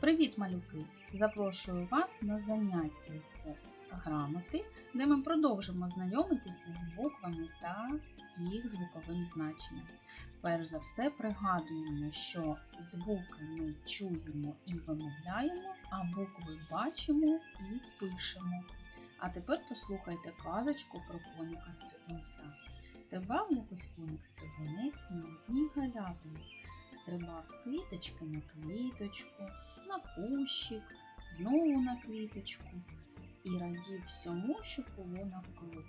Привіт, малюки! Запрошую вас на заняття з грамоти, де ми продовжимо знайомитися з буквами та їх звуковим значенням. Перш за все, пригадуємо, що звуки ми чуємо і вимовляємо, а букви бачимо і пишемо. А тепер послухайте казочку про коника стрибунця. Стрибав якось коник стрибунець на одній галявині. Стрибав з квіточки на квіточку, на кущик, знову на квіточку і радів всьому, що було навкруги.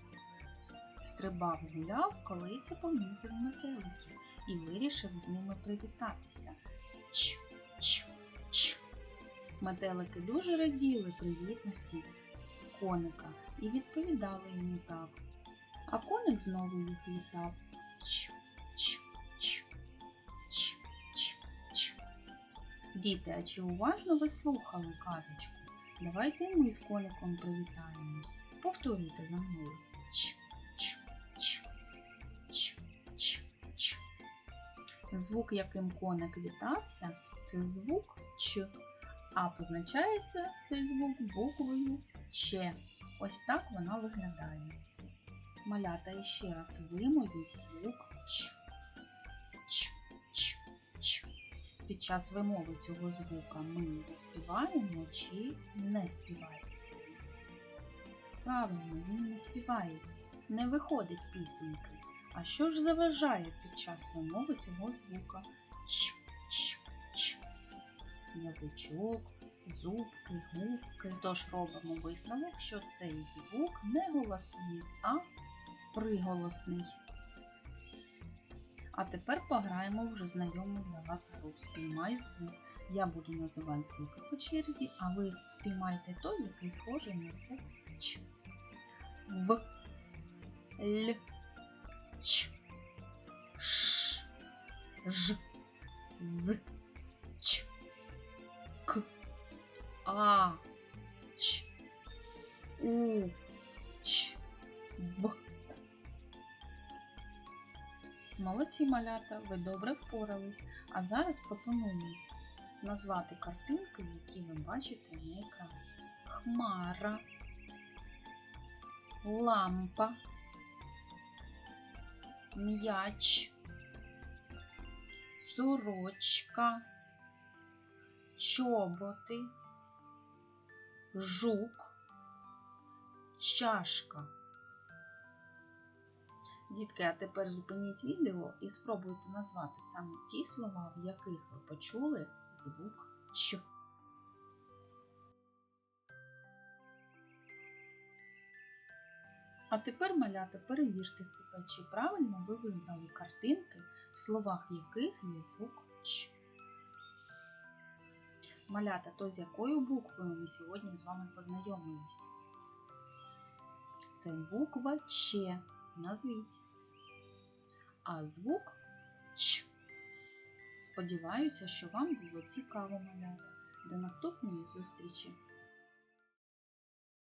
Стрибав гуляв, коли це помітив метеликів і вирішив з ними привітатися. Ч, ч, ч. Метелики дуже раділи привітності коника і відповідали йому так. А коник знову їх вітав. Ч, Діти, а чи уважно ви слухали казочку? Давайте ми з коником привітаємось. Повторюйте за мною. Ч, ч, ч, ч, ч, ч. Звук, яким коник вітався, це звук Ч. А позначається цей звук буквою Ч. Ось так вона виглядає. Малята іще раз вимовіть звук. Ч, Під час вимови цього звука ми співаємо чи не співається. Правильно, він не співається, не виходить пісеньки. А що ж заважає під час вимови цього звука? Ч, ч, ч. Язичок, зубки, губки. Тож робимо висновок, що цей звук не голосний, а приголосний. А тепер пограємо вже знайому для вас гру Спіймай звук. Я буду називати звуки по черзі, а ви спіймайте той, який схожий на звук Ч. В, Л, Ч, Ш, Ж, З, Ч, К, А, Ч, У, Ч, Б. Молодці малята, ви добре впорались. А зараз пропоную назвати картинки, які ви бачите на екрані. Хмара, лампа, м'яч, сорочка, чоботи, жук, чашка. Дітки, а тепер зупиніть відео і спробуйте назвати саме ті слова, в яких ви почули звук Ч. А тепер, малята, перевірте себе, чи правильно ви вибрали картинки, в словах яких є звук Ч. Малята, то з якою буквою ми сьогодні з вами познайомилися? Це буква Ч. Назвіть. А звук Ч. Сподіваюся, що вам було цікаво малята. До наступної зустрічі!